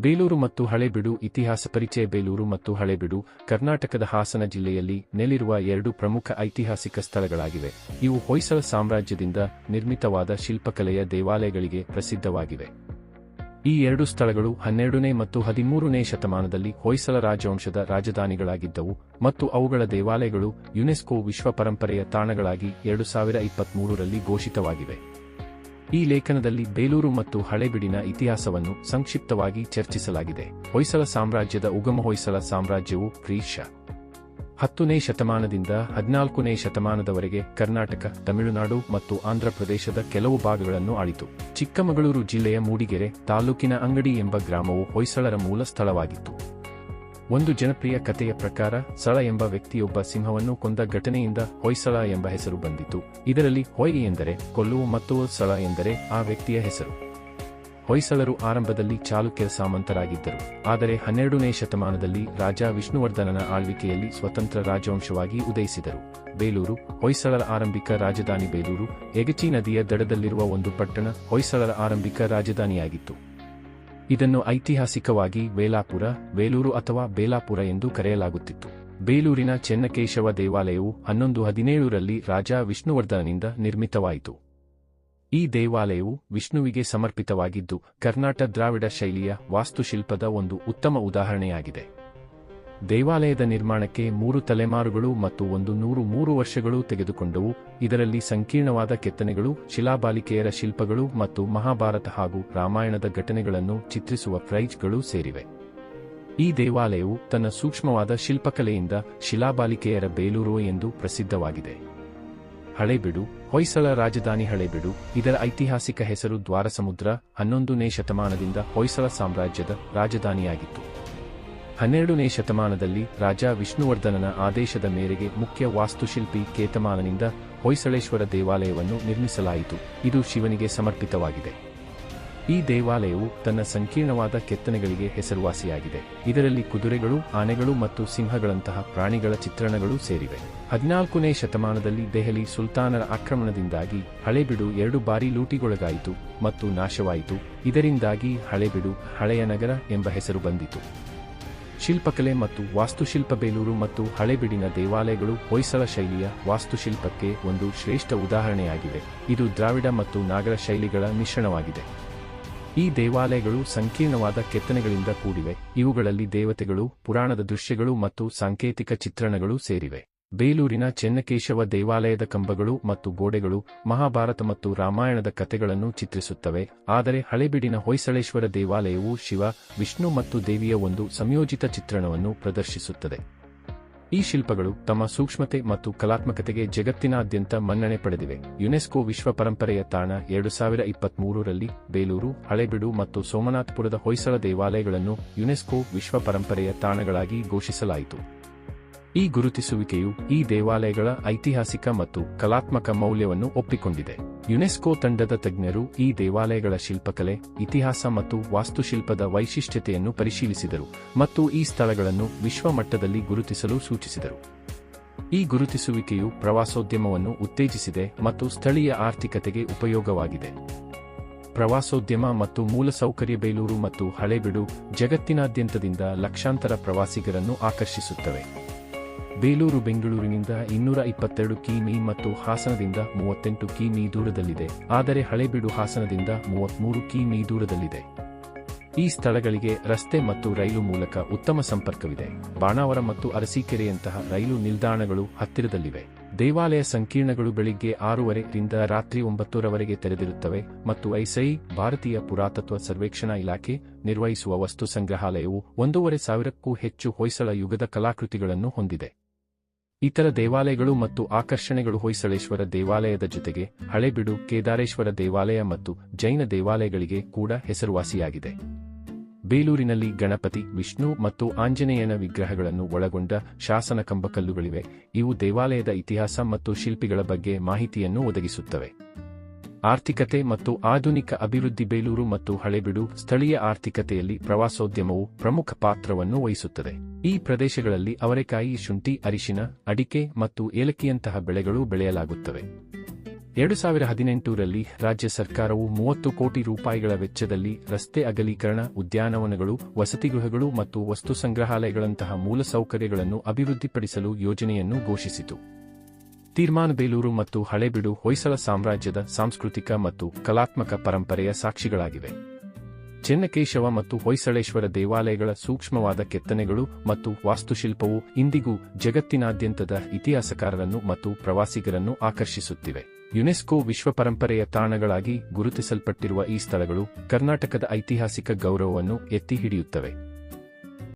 ಬೇಲೂರು ಮತ್ತು ಹಳೆಬಿಡು ಇತಿಹಾಸ ಪರಿಚಯ ಬೇಲೂರು ಮತ್ತು ಹಳೆಬಿಡು, ಕರ್ನಾಟಕದ ಹಾಸನ ಜಿಲ್ಲೆಯಲ್ಲಿ ನೆಲೆರುವ ಎರಡು ಪ್ರಮುಖ ಐತಿಹಾಸಿಕ ಸ್ಥಳಗಳಾಗಿವೆ. ಇವು ಹೊಯ್ಸಳ ಸಾಮ್ರಾಜ್ಯದಿಂದ ನಿರ್ಮಿತವಾದ ಶಿಲ್ಪಕಲೆಯ ದೇವಾಲಯಗಳಿಗೆ ಪ್ರಸಿದ್ಧವಾಗಿವೆ. ಈ ಎರಡು ಸ್ಥಳಗಳು ಹನ್ನೆರಡನೇ ಮತ್ತು ಹದಿಮೂರನೇ ಶತಮಾನದಲ್ಲಿ ಹೊಯ್ಸಳ ರಾಜವಂಶದ ರಾಜಧಾನಿಗಳಾಗಿದ್ದವು ಮತ್ತು ಅವುಗಳ ದೇವಾಲಯಗಳು ಯುನೆಸ್ಕೋ ವಿಶ್ವ ಪರಂಪರೆಯ ತಾಣಗಳಾಗಿ ಎರಡು ಸಾವಿರ ಇಪ್ಪತ್ಮೂರರಲ್ಲಿ ಘೋಷಿತವಾಗಿವೆ. ಈ ಲೇಖನದಲ್ಲಿ ಬೇಲೂರು ಮತ್ತು ಹಳೆಬಿಡಿನ ಇತಿಹಾಸವನ್ನು ಸಂಕ್ಷಿಪ್ತವಾಗಿ ಚರ್ಚಿಸಲಾಗಿದೆ. ಹೊಯ್ಸಳ ಸಾಮ್ರಾಜ್ಯದ ಉಗಮ ಹೊಯ್ಸಳ ಸಾಮ್ರಾಜ್ಯವು ಕ್ರೀಶ ಹತ್ತನೇ ಶತಮಾನದಿಂದ ಹದಿನಾಲ್ಕನೇ ಶತಮಾನದವರೆಗೆ ಕರ್ನಾಟಕ, ತಮಿಳುನಾಡು ಮತ್ತು ಆಂಧ್ರಪ್ರದೇಶದ ಕೆಲವು ಭಾಗಗಳನ್ನು ಆಳಿತು. ಚಿಕ್ಕಮಗಳೂರು ಜಿಲ್ಲೆಯ ಮೂಡಿಗೆರೆ ತಾಲೂಕಿನ ಅಂಗಡಿ ಎಂಬ ಗ್ರಾಮವು ಹೊಯ್ಸಳರ ಮೂಲ ಸ್ಥಳವಾಗಿತ್ತು. ಒಂದು ಜನಪ್ರಿಯ ಕಥೆಯ ಪ್ರಕಾರ, ಸಳ ಎಂಬ ವ್ಯಕ್ತಿಯೊಬ್ಬ ಸಿಂಹವನ್ನು ಕೊಂದ ಘಟನೆಯಿಂದ ಹೊಯ್ಸಳ ಎಂಬ ಹೆಸರು ಬಂದಿತು. ಇದರಲ್ಲಿ ಹೊಯ್ ಎಂದರೆ ಕೊಲ್ಲುವು ಮತ್ತು ಸಳ ಎಂದರೆ ಆ ವ್ಯಕ್ತಿಯ ಹೆಸರು. ಹೊಯ್ಸಳರು ಆರಂಭದಲ್ಲಿ ಚಾಲುಕ್ಯ ಸಾಮಂತರಾಗಿದ್ದರು. ಆದರೆ ಹನ್ನೆರಡನೇ ಶತಮಾನದಲ್ಲಿ ರಾಜ ವಿಷ್ಣುವರ್ಧನನ ಆಳ್ವಿಕೆಯಲ್ಲಿ ಸ್ವತಂತ್ರ ರಾಜವಂಶವಾಗಿ ಉದಯಿಸಿದರು. ಬೇಲೂರು ಹೊಯ್ಸಳರ ಆರಂಭಿಕ ರಾಜಧಾನಿ ಬೇಲೂರು, ಎಗಚಿ ನದಿಯ ದಡದಲ್ಲಿರುವ ಒಂದು ಪಟ್ಟಣ ಹೊಯ್ಸಳರ ಆರಂಭಿಕ ರಾಜಧಾನಿಯಾಗಿತ್ತು. ಇದನ್ನು ಐತಿಹಾಸಿಕವಾಗಿ ವೇಲಾಪುರ, ವೇಲೂರು ಅಥವಾ ಬೇಲಾಪುರ ಎಂದು ಕರೆಯಲಾಗುತ್ತಿತ್ತು. ಬೇಲೂರಿನ ಚೆನ್ನಕೇಶವ ದೇವಾಲಯವು ಹನ್ನೊಂದು ಹದಿನೇಳರಲ್ಲಿ ರಾಜ ವಿಷ್ಣುವರ್ಧನನಿಂದ ನಿರ್ಮಿತವಾಯಿತು. ಈ ದೇವಾಲಯವು ವಿಷ್ಣುವಿಗೆ ಸಮರ್ಪಿತವಾಗಿದ್ದು ಕರ್ನಾಟಕ ದ್ರಾವಿಡ ಶೈಲಿಯ ವಾಸ್ತುಶಿಲ್ಪದ ಒಂದು ಉತ್ತಮ ಉದಾಹರಣೆಯಾಗಿದೆ. ದೇವಾಲಯದ ನಿರ್ಮಾಣಕ್ಕೆ ಮೂರು ತಲೆಮಾರುಗಳು ಮತ್ತು ಒಂದು ನೂರು ಮೂರು ವರ್ಷಗಳು ತೆಗೆದುಕೊಂಡವು. ಇದರಲ್ಲಿ ಸಂಕೀರ್ಣವಾದ ಕೆತ್ತನೆಗಳು, ಶಿಲಾಬಾಲಿಕೆಯರ ಶಿಲ್ಪಗಳು ಮತ್ತು ಮಹಾಭಾರತ ಹಾಗೂ ರಾಮಾಯಣದ ಘಟನೆಗಳನ್ನು ಚಿತ್ರಿಸುವ ಫ್ರೈಜ್ಗಳು ಸೇರಿವೆ. ಈ ದೇವಾಲಯವು ತನ್ನ ಸೂಕ್ಷ್ಮವಾದ ಶಿಲ್ಪಕಲೆಯಿಂದ ಶಿಲಾಬಾಲಿಕೆಯರ ಬೇಲೂರು ಎಂದು ಪ್ರಸಿದ್ಧವಾಗಿದೆ. ಹಳೆಬಿಡು, ಹೊಯ್ಸಳ ರಾಜಧಾನಿ ಹಳೆಬಿಡು, ಇದರ ಐತಿಹಾಸಿಕ ಹೆಸರು ದ್ವಾರಸಮುದ್ರ, ಹನ್ನೊಂದನೇ ಶತಮಾನದಿಂದ ಹೊಯ್ಸಳ ಸಾಮ್ರಾಜ್ಯದ ರಾಜಧಾನಿಯಾಗಿತ್ತು. ಹನ್ನೆರಡನೇ ಶತಮಾನದಲ್ಲಿ ರಾಜ ವಿಷ್ಣುವರ್ಧನನ ಆದೇಶದ ಮೇರೆಗೆ ಮುಖ್ಯ ವಾಸ್ತುಶಿಲ್ಪಿ ಕೇತಮಾನನಿಂದ ಹೊಯ್ಸಳೇಶ್ವರ ದೇವಾಲಯವನ್ನು ನಿರ್ಮಿಸಲಾಯಿತು. ಇದು ಶಿವನಿಗೆ ಸಮರ್ಪಿತವಾಗಿದೆ. ಈ ದೇವಾಲಯವು ತನ್ನ ಸಂಕೀರ್ಣವಾದ ಕೆತ್ತನೆಗಳಿಗೆ ಹೆಸರುವಾಸಿಯಾಗಿದೆ. ಇದರಲ್ಲಿ ಕುದುರೆಗಳು, ಆನೆಗಳು ಮತ್ತು ಸಿಂಹಗಳಂತಹ ಪ್ರಾಣಿಗಳ ಚಿತ್ರಣಗಳು ಸೇರಿವೆ. ಹದಿನಾಲ್ಕನೇ ಶತಮಾನದಲ್ಲಿ ದೆಹಲಿ ಸುಲ್ತಾನರ ಆಕ್ರಮಣದಿಂದಾಗಿ ಹಳೆಬಿಡು ಎರಡು ಬಾರಿ ಲೂಟಿಗೊಳಗಾಯಿತು ಮತ್ತು ನಾಶವಾಯಿತು. ಇದರಿಂದಾಗಿ ಹಳೆಬಿಡು ಹಳೆಯ ನಗರ ಎಂಬ ಹೆಸರು ಬಂದಿತು. ಶಿಲ್ಪಕಲೆ ಮತ್ತು ವಾಸ್ತುಶಿಲ್ಪ ಬೇಲೂರು ಮತ್ತು ಹಳೆಬಿಡಿನ ದೇವಾಲಯಗಳು ಹೊಯ್ಸಳ ಶೈಲಿಯ ವಾಸ್ತುಶಿಲ್ಪಕ್ಕೆ ಒಂದು ಶ್ರೇಷ್ಠ ಉದಾಹರಣೆಯಾಗಿದೆ. ಇದು ದ್ರಾವಿಡ ಮತ್ತು ನಾಗರ ಶೈಲಿಗಳ ಮಿಶ್ರಣವಾಗಿದೆ. ಈ ದೇವಾಲಯಗಳು ಸಂಕೀರ್ಣವಾದ ಕೆತ್ತನೆಗಳಿಂದ ಕೂಡಿವೆ. ಇವುಗಳಲ್ಲಿ ದೇವತೆಗಳು, ಪುರಾಣದ ದೃಶ್ಯಗಳು ಮತ್ತು ಸಾಂಕೇತಿಕ ಚಿತ್ರಣಗಳು ಸೇರಿವೆ. ಬೇಲೂರಿನ ಚೆನ್ನಕೇಶವ ದೇವಾಲಯದ ಕಂಬಗಳು ಮತ್ತು ಗೋಡೆಗಳು, ಮಹಾಭಾರತ ಮತ್ತು ರಾಮಾಯಣದ ಕಥೆಗಳನ್ನು ಚಿತ್ರಿಸುತ್ತವೆ, ಆದರೆ ಹಳೆಬಿಡಿನ ಹೊಯ್ಸಳೇಶ್ವರ ದೇವಾಲಯವು ಶಿವ, ವಿಷ್ಣು ಮತ್ತು ದೇವಿಯ ಒಂದು ಸಂಯೋಜಿತ ಚಿತ್ರಣವನ್ನು ಪ್ರದರ್ಶಿಸುತ್ತದೆ. ಈ ಶಿಲ್ಪಗಳು ತಮ್ಮ ಸೂಕ್ಷ್ಮತೆ ಮತ್ತು ಕಲಾತ್ಮಕತೆಗೆ ಜಗತ್ತಿನಾದ್ಯಂತ ಮನ್ನಣೆ ಪಡೆದಿವೆ. ಯುನೆಸ್ಕೋ ವಿಶ್ವ ಪರಂಪರೆಯ ತಾಣ ಎರಡು ಸಾವಿರ ಇಪ್ಪತ್ಮೂರರಲ್ಲಿ ಬೇಲೂರು, ಹಳೆಬಿಡು ಮತ್ತು ಸೋಮನಾಥಪುರದ ಹೊಯ್ಸಳ ದೇವಾಲಯಗಳನ್ನು ಯುನೆಸ್ಕೋ ವಿಶ್ವ ಪರಂಪರೆಯ ತಾಣಗಳಾಗಿ ಘೋಷಿಸಲಾಯಿತು. ಈ ಗುರುತಿಸುವಿಕೆಯು ಈ ದೇವಾಲಯಗಳ ಐತಿಹಾಸಿಕ ಮತ್ತು ಕಲಾತ್ಮಕ ಮೌಲ್ಯವನ್ನು ಒಪ್ಪಿಕೊಂಡಿದೆ. ಯುನೆಸ್ಕೋ ತಂಡದ ತಜ್ಞರು ಈ ದೇವಾಲಯಗಳ ಶಿಲ್ಪಕಲೆ, ಇತಿಹಾಸ ಮತ್ತು ವಾಸ್ತುಶಿಲ್ಪದ ವೈಶಿಷ್ಟ್ಯತೆಯನ್ನು ಪರಿಶೀಲಿಸಿದರು ಮತ್ತು ಈ ಸ್ಥಳಗಳನ್ನು ವಿಶ್ವಮಟ್ಟದಲ್ಲಿ ಗುರುತಿಸಲು ಸೂಚಿಸಿದರು. ಈ ಗುರುತಿಸುವಿಕೆಯು ಪ್ರವಾಸೋದ್ಯಮವನ್ನು ಉತ್ತೇಜಿಸಿದೆ ಮತ್ತು ಸ್ಥಳೀಯ ಆರ್ಥಿಕತೆಗೆ ಉಪಯೋಗವಾಗಿದೆ. ಪ್ರವಾಸೋದ್ಯಮ ಮತ್ತು ಮೂಲಸೌಕರ್ಯ ಬೇಲೂರು ಮತ್ತು ಹಳೆಬಿಡು ಜಗತ್ತಿನಾದ್ಯಂತದಿಂದ ಲಕ್ಷಾಂತರ ಪ್ರವಾಸಿಗರನ್ನು ಆಕರ್ಷಿಸುತ್ತವೆ. ಬೇಲೂರು, ಬೆಂಗಳೂರಿನಿಂದ ಇನ್ನೂರ ಇಪ್ಪತ್ತೆರಡು ಕಿಮಿ ಮತ್ತು ಹಾಸನದಿಂದ ಮೂವತ್ತೆಂಟು ಕಿಮಿ ದೂರದಲ್ಲಿದೆ. ಆದರೆ ಹಳೆಬೀಡು ಹಾಸನದಿಂದ ಮೂವತ್ಮೂರು ಕಿಮಿ ದೂರದಲ್ಲಿದೆ. ಈ ಸ್ಥಳಗಳಿಗೆ ರಸ್ತೆ ಮತ್ತು ರೈಲು ಮೂಲಕ ಉತ್ತಮ ಸಂಪರ್ಕವಿದೆ. ಬಾಣಾವರ ಮತ್ತು ಅರಸೀಕೆರೆಯಂತಹ ರೈಲು ನಿಲ್ದಾಣಗಳು ಹತ್ತಿರದಲ್ಲಿವೆ. ದೇವಾಲಯ ಸಂಕೀರ್ಣಗಳು ಬೆಳಿಗ್ಗೆ ಆರೂವರೆಯಿಂದ ರಾತ್ರಿ ಒಂಬತ್ತರವರೆಗೆ ತೆರೆದಿರುತ್ತವೆ ಮತ್ತು ಐಸೈ, ಭಾರತೀಯ ಪುರಾತತ್ವ ಸರ್ವೇಕ್ಷಣಾ ಇಲಾಖೆ ನಿರ್ವಹಿಸುವ ವಸ್ತು ಸಂಗ್ರಹಾಲಯವು ಒಂದೂವರೆ ಸಾವಿರಕ್ಕೂ ಹೆಚ್ಚು ಹೊಯ್ಸಳ ಯುಗದ ಕಲಾಕೃತಿಗಳನ್ನು ಹೊಂದಿದೆ. ಇತರ ದೇವಾಲಯಗಳು ಮತ್ತು ಆಕರ್ಷಣೆಗಳು ಹೊಯ್ಸಳೇಶ್ವರ ದೇವಾಲಯದ ಜೊತೆಗೆ ಹಳೆಬಿಡು ಕೇದಾರೇಶ್ವರ ದೇವಾಲಯ ಮತ್ತು ಜೈನ ದೇವಾಲಯಗಳಿಗೆ ಕೂಡ ಹೆಸರುವಾಸಿಯಾಗಿದೆ. ಬೇಲೂರಿನಲ್ಲಿ ಗಣಪತಿ, ವಿಷ್ಣು ಮತ್ತು ಆಂಜನೇಯನ ವಿಗ್ರಹಗಳನ್ನು ಒಳಗೊಂಡ ಶಾಸನ ಕಂಬಕಲ್ಲುಗಳಿವೆ ಇವು ದೇವಾಲಯದ ಇತಿಹಾಸ ಮತ್ತು ಶಿಲ್ಪಿಗಳ ಬಗ್ಗೆ ಮಾಹಿತಿಯನ್ನು ಒದಗಿಸುತ್ತವೆ. ಆರ್ಥಿಕತೆ ಮತ್ತು ಆಧುನಿಕ ಅಭಿವೃದ್ಧಿ ಬೇಲೂರು ಮತ್ತು ಹಳೆಬಿಡು ಸ್ಥಳೀಯ ಆರ್ಥಿಕತೆಯಲ್ಲಿ ಪ್ರವಾಸೋದ್ಯಮವು ಪ್ರಮುಖ ಪಾತ್ರವನ್ನು ವಹಿಸುತ್ತದೆ. ಈ ಪ್ರದೇಶಗಳಲ್ಲಿ ಅವರೆಕಾಯಿ, ಶುಂಠಿ, ಅರಿಶಿನ, ಅಡಿಕೆ ಮತ್ತು ಏಲಕ್ಕಿಯಂತಹ ಬೆಳೆಗಳು ಬೆಳೆಯಲಾಗುತ್ತವೆ. ಎರಡು ಸಾವಿರ ಹದಿನೆಂಟರಲ್ಲಿ ರಾಜ್ಯ ಸರ್ಕಾರವು ಮೂವತ್ತು ಕೋಟಿ ರೂಪಾಯಿಗಳ ವೆಚ್ಚದಲ್ಲಿ ರಸ್ತೆ ಅಗಲೀಕರಣ, ಉದ್ಯಾನವನಗಳು ವಸತಿಗೃಹಗಳು ಮತ್ತು ವಸ್ತು ಸಂಗ್ರಹಾಲಯಗಳಂತಹ ಮೂಲಸೌಕರ್ಯಗಳನ್ನು ಅಭಿವೃದ್ಧಿಪಡಿಸಲು ಯೋಜನೆಯನ್ನು ಘೋಷಿಸಿತು. ತೀರ್ಮಾನ ಬೇಲೂರು ಮತ್ತು ಹಳೆಬಿಡು ಹೊಯ್ಸಳ ಸಾಮ್ರಾಜ್ಯದ ಸಾಂಸ್ಕೃತಿಕ ಮತ್ತು ಕಲಾತ್ಮಕ ಪರಂಪರೆಯ ಸಾಕ್ಷಿಗಳಾಗಿವೆ. ಚೆನ್ನಕೇಶವ ಮತ್ತು ಹೊಯ್ಸಳೇಶ್ವರ ದೇವಾಲಯಗಳ ಸೂಕ್ಷ್ಮವಾದ ಕೆತ್ತನೆಗಳು ಮತ್ತು ವಾಸ್ತುಶಿಲ್ಪವು ಇಂದಿಗೂ ಜಗತ್ತಿನಾದ್ಯಂತದ ಇತಿಹಾಸಕಾರರನ್ನು ಮತ್ತು ಪ್ರವಾಸಿಗರನ್ನು ಆಕರ್ಷಿಸುತ್ತಿವೆ. ಯುನೆಸ್ಕೋ ವಿಶ್ವ ಪರಂಪರೆಯ ತಾಣಗಳಾಗಿ ಗುರುತಿಸಲ್ಪಟ್ಟಿರುವ ಈ ಸ್ಥಳಗಳು ಕರ್ನಾಟಕದ ಐತಿಹಾಸಿಕ ಗೌರವವನ್ನು ಎತ್ತಿ ಹಿಡಿಯುತ್ತವೆ.